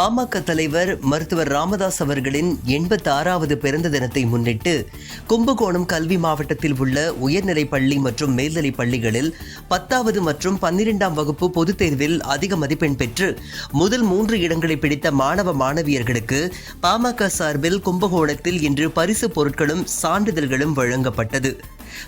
பாமக தலைவர் மருத்துவர் ராமதாஸ் அவர்களின் எண்பத்தாறாவது பிறந்த தினத்தை முன்னிட்டு கும்பகோணம் கல்வி மாவட்டத்தில் உள்ள உயர்நிலைப் பள்ளி மற்றும் மேல்நிலைப் பள்ளிகளில் பத்தாவது மற்றும் பன்னிரெண்டாம் வகுப்பு பொதுத் தேர்வில் அதிக மதிப்பெண் பெற்று முதல் மூன்று இடங்களை பிடித்த மாணவ மாணவியர்களுக்கு பாமக சார்பில் கும்பகோணத்தில் இன்று பரிசு பொருட்களும் சான்றிதழ்களும் வழங்கப்பட்டது.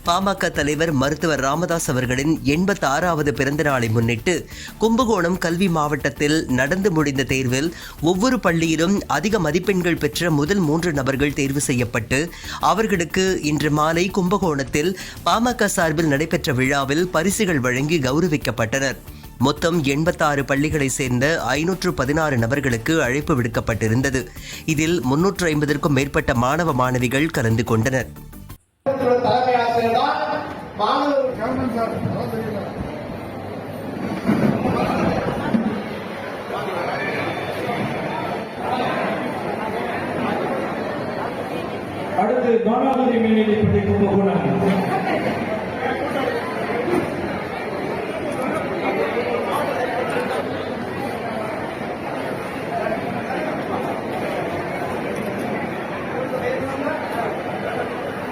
பாமக தலைவர் மருத்துவர் ராமதாஸ் அவர்களின் எண்பத்தி ஆறாவது பிறந்த நாளை முன்னிட்டு கும்பகோணம் கல்வி மாவட்டத்தில் நடந்து முடிந்த தேர்வில் ஒவ்வொரு பள்ளியிலும் அதிக மதிப்பெண்கள் பெற்ற முதல் மூன்று நபர்கள் தேர்வு செய்யப்பட்டு அவர்களுக்கு இன்று மாலை கும்பகோணத்தில் பாமக சார்பில் நடைபெற்ற விழாவில் பரிசுகள் வழங்கி கௌரவிக்கப்பட்டனர். மொத்தம் எண்பத்தாறு பள்ளிகளை சேர்ந்த ஐநூற்று பதினாறு நபர்களுக்கு அழைப்பு விடுக்கப்பட்டிருந்தது. இதில் முன்னூற்று ஐம்பதற்கும் மேற்பட்ட மாணவ மாணவிகள் கலந்து கொண்டனர். மாணவர்கள் கேமரன் சார். அதான் தெரியல அடுத்து மானாவதி மேல்நிலைப்பள்ளி கும்பகோணம்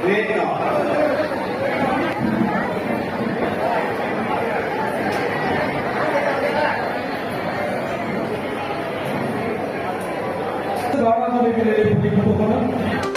வேதா দরমা যদি ফেলে